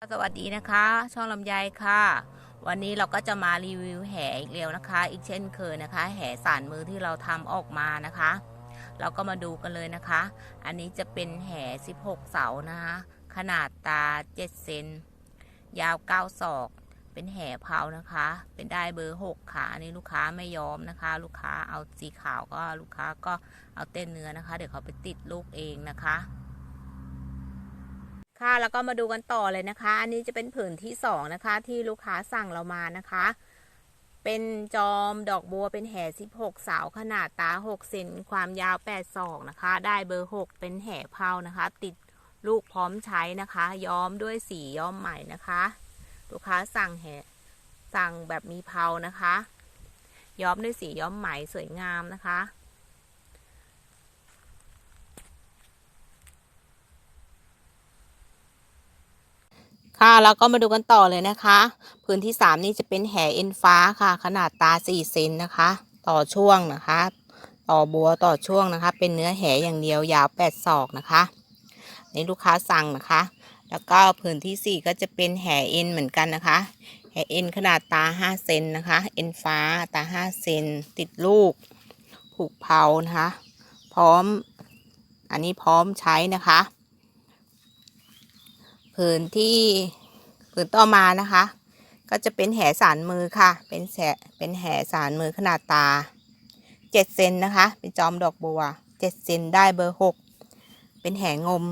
สวัสดีนะคะ ช่องลำไยค่ะ วันนี้เราก็จะมารีวิวแห่อีกแล้วนะคะ อีกเช่นเคยนะคะ แห่สารมือที่เราทำออกมานะคะ เราก็มาดูกันเลยนะคะ อันนี้จะเป็นแห่ 16 เสานะคะ ขนาดตา 7 เซนยาว 9 ศอก เป็นแห่เผานะคะ เป็นได้เบอร์ 6 ค่ะ อันนี้ลูกค้าไม่ยอมนะคะ ลูกค้าเอาสีขาวก็ลูกค้าก็เอาเต้นเนื้อนะคะ เดี๋ยวเขาไปติดลูกเองนะคะ ค่ะแล้วก็มาดูกันต่อเลยนะคะ อันนี้จะเป็นผืนที่สองนะคะ ที่ลูกค้าสั่งเรามานะคะ เป็นจอมดอกบัวเป็นแห่16 เสาขนาดตา 6 เซนความยาว8ศอกนะคะ ได้เบอร์ 6 เป็นแห่เผานะคะ ติดลูกพร้อมใช้นะคะ ย้อมด้วยสีย้อมใหม่นะคะ ลูกค้าสั่งแห่สั่งแบบมีเผานะคะ ย้อมด้วยสีย้อมไหมสวยงามนะคะ ค่ะแล้วก็มาดูกันต่อเลยนะคะ พื้นที่ 3 นี่จะเป็นแห่เอ็นฟ้าค่ะ ขนาดตา 4 เซนนะคะ ต่อช่วงนะคะ ต่อบัวต่อช่วงนะคะ เป็นเนื้อแห่อย่างเดียวยาว 8 ศอกนะคะนี่ลูกค้าสั่งนะคะ แล้วก็พื้นที่ 4 ก็จะเป็นแห่เอ็นเหมือนกันนะคะแห่เอ็นขนาดตา 5 เซนนะคะเอ็นฟ้าตา 5 เซนติดลูก ผูกเผานะคะ พร้อมอันนี้พร้อมใช้นะคะผืนที่ ผืนต่อมานะคะ ก็จะเป็นแหสารมือค่ะ เป็นแสเป็นแหสารมือขนาดตาเจ็ดเซนนะคะ เป็นจอมดอกบัวเจ็ดเซนได้เบอร์หกเป็นแหงม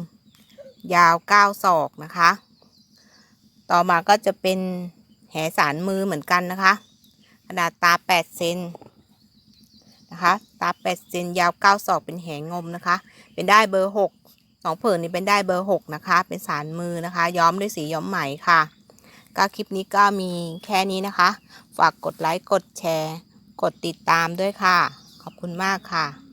ยาวเก้าศอกนะคะ ต่อมาก็จะเป็นแหสารมือเหมือนกันนะคะ ขนาดตาแปดเซนนะคะตาแปดเซนยาวเก้าศอกเป็นแหงมนะคะ เป็นได้เบอร์หกสองผืนนี้เป็นได้เบอร์หกนะคะ เป็นสารมือนะคะ ย้อมด้วยสีย้อมไหมค่ะ ก็คลิปนี้ก็มีแค่นี้นะคะ ฝากกดไลค์ กดแชร์ กดติดตามด้วยค่ะ ขอบคุณมากค่ะ